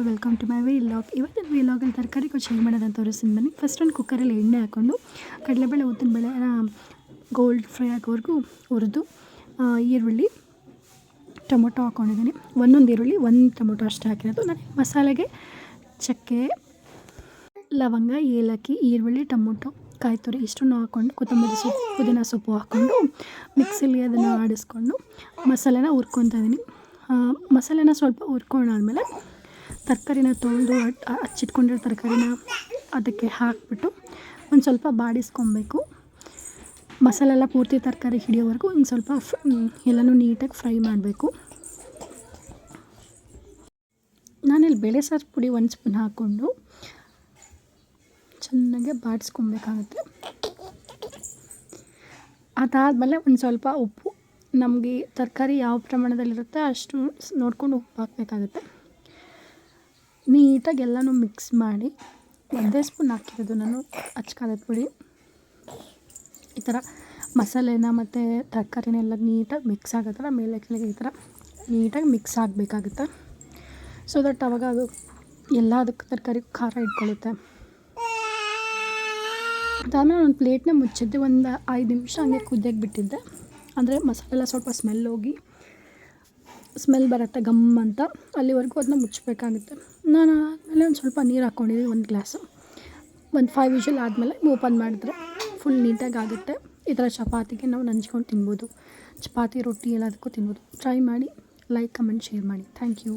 All welcome to my vlog ಇವತ್ತಿನ ವಿಲಾಗಲ್ಲಿ ತರಕಾರಿ ಕೊಚ್ಚು ಹೇಗೆ ಮಾಡೋದಂತ ತೋರಿಸ್ತೀನಿ. ಬನ್ನಿ. ಫಸ್ಟ್ ಒಂದು ಕುಕ್ಕರಲ್ಲಿ ಎಣ್ಣೆ ಹಾಕ್ಕೊಂಡು ಕಡಲೆಬೇಳೆ ಉದ್ದಿನಬೇಳೆ ಗೋಲ್ಡ್ ಫ್ರೈ ಆಗೋವರೆಗೂ ಹುರಿದು ಈರುಳ್ಳಿ, ಟೊಮೊಟೊ ಹಾಕ್ಕೊಂಡಿದ್ದೀನಿ ಒಂದೊಂದು ಈರುಳ್ಳಿ, ಒಂದು ಟೊಮೊಟೊ ಅಷ್ಟು ಹಾಕಿರೋದು. ನಾನು ಮಸಾಲೆಗೆ ಚಕ್ಕೆ, ಲವಂಗ, ಏಲಕ್ಕಿ, ಈರುಳ್ಳಿ, ಟೊಮೊಟೊ ಕಾಯಿ ತುರಿ ಇಷ್ಟನ್ನು ಹಾಕ್ಕೊಂಡು ಕೊತ್ತಂಬರಿ ಸೊಪ್ಪು, ಪುದೀನ ಸೊಪ್ಪು ಹಾಕ್ಕೊಂಡು ಮಿಕ್ಸಿಲಿ ಅದನ್ನು ಆಡಿಸ್ಕೊಂಡು ಮಸಾಲೆನ ಹುರ್ಕೊತಾ ಇದ್ದೀನಿ ಮಸಾಲೆನ ಸ್ವಲ್ಪ ಹುರ್ಕೊಂಡಾದ್ಮೇಲೆ ತರಕಾರಿನ ತೊಳೆದು ಹಚ್ಚಿಟ್ಕೊಂಡಿರೋ ತರಕಾರಿನ ಅದಕ್ಕೆ ಹಾಕಿಬಿಟ್ಟು ಒಂದು ಸ್ವಲ್ಪ ಬಾಡಿಸ್ಕೊಬೇಕು. ಮಸಾಲೆ ಎಲ್ಲ ಪೂರ್ತಿ ತರಕಾರಿ ಹಿಡಿಯೋವರೆಗೂ ಒಂದು ಸ್ವಲ್ಪ ಎಲ್ಲನೂ ನೀಟಾಗಿ ಫ್ರೈ ಮಾಡಬೇಕು. ನಾನಿಲ್ಲಿ ಬೇಳೆ ಸಾರು ಪುಡಿ ಒಂದು ಸ್ಪೂನ್ ಹಾಕ್ಕೊಂಡು ಚೆನ್ನಾಗೆ ಬಾಡಿಸ್ಕೊಬೇಕಾಗುತ್ತೆ. ಅದಾದಮೇಲೆ ಒಂದು ಸ್ವಲ್ಪ ಉಪ್ಪು. ನಮಗೆ ತರಕಾರಿ ಯಾವ ಪ್ರಮಾಣದಲ್ಲಿರುತ್ತೆ ಅಷ್ಟು ನೋಡ್ಕೊಂಡು ಉಪ್ಪು ಹಾಕಬೇಕಾಗುತ್ತೆ. ನೀಟಾಗಿ ಎಲ್ಲನೂ ಮಿಕ್ಸ್ ಮಾಡಿ ಒಂದೇ ಸ್ಪೂನ್ ಹಾಕಿರೋದು ನಾನು ಅಚ್ಕಾರದ ಪುಡಿ. ಈ ಥರ ಮಸಾಲೆನ ಮತ್ತು ತರಕಾರಿನೆಲ್ಲ ನೀಟಾಗಿ ಮಿಕ್ಸ್ ಆಗೋ ಥರ ಮೇಲೆ ಕೆಳಗೆ ಈ ಥರ ನೀಟಾಗಿ ಮಿಕ್ಸ್ ಆಗಬೇಕಾಗುತ್ತೆ. ಸೊ ದಟ್ ಅವಾಗ ಅದು ಎಲ್ಲದಕ್ಕೂ ತರಕಾರಿ ಖಾರ ಇಟ್ಕೊಳ್ಳುತ್ತೆ. ಅದಾದಮೇಲೆ ಒಂದು ಪ್ಲೇಟ್ನ ಮುಚ್ಚಿದ್ದೆ ಒಂದು ಐದು ನಿಮಿಷ ಹಂಗೆ ಕುದಿಯಕ್ಕೆ ಬಿಟ್ಟಿದ್ದೆ ಅಂದರೆ ಮಸಾಲೆಲ್ಲ ಸ್ವಲ್ಪ ಸ್ಮೆಲ್ ಹೋಗಿ ಸ್ಮೆಲ್ ಬರುತ್ತೆ ಗಮ್ ಅಂತ. ಅಲ್ಲಿವರೆಗೂ ಅದನ್ನ ಮುಚ್ಚಬೇಕಾಗುತ್ತೆ. ನಾನು ಆದಮೇಲೆ ಒಂದು ಸ್ವಲ್ಪ ನೀರು ಹಾಕ್ಕೊಂಡಿದ್ದೀನಿ ಒಂದು ಗ್ಲಾಸು. ಒಂದು ಫೈವ್ ವಿಷಲ್ ಆದಮೇಲೆ ಓಪನ್ ಮಾಡಿದ್ರೆ ಫುಲ್ ನೀಟಾಗಿ ಆಗುತ್ತೆ ಈ ಥರ ಚಪಾತಿಗೆ ನಾವು ನಂಚ್ಕೊಂಡು ತಿನ್ಬೋದು. ಚಪಾತಿ, ರೊಟ್ಟಿ ಎಲ್ಲದಕ್ಕೂ ತಿನ್ಬೋದು. ಟ್ರೈ ಮಾಡಿ ಲೈಕ್ ಕಮೆಂಟ್ ಶೇರ್ ಮಾಡಿ. Thank you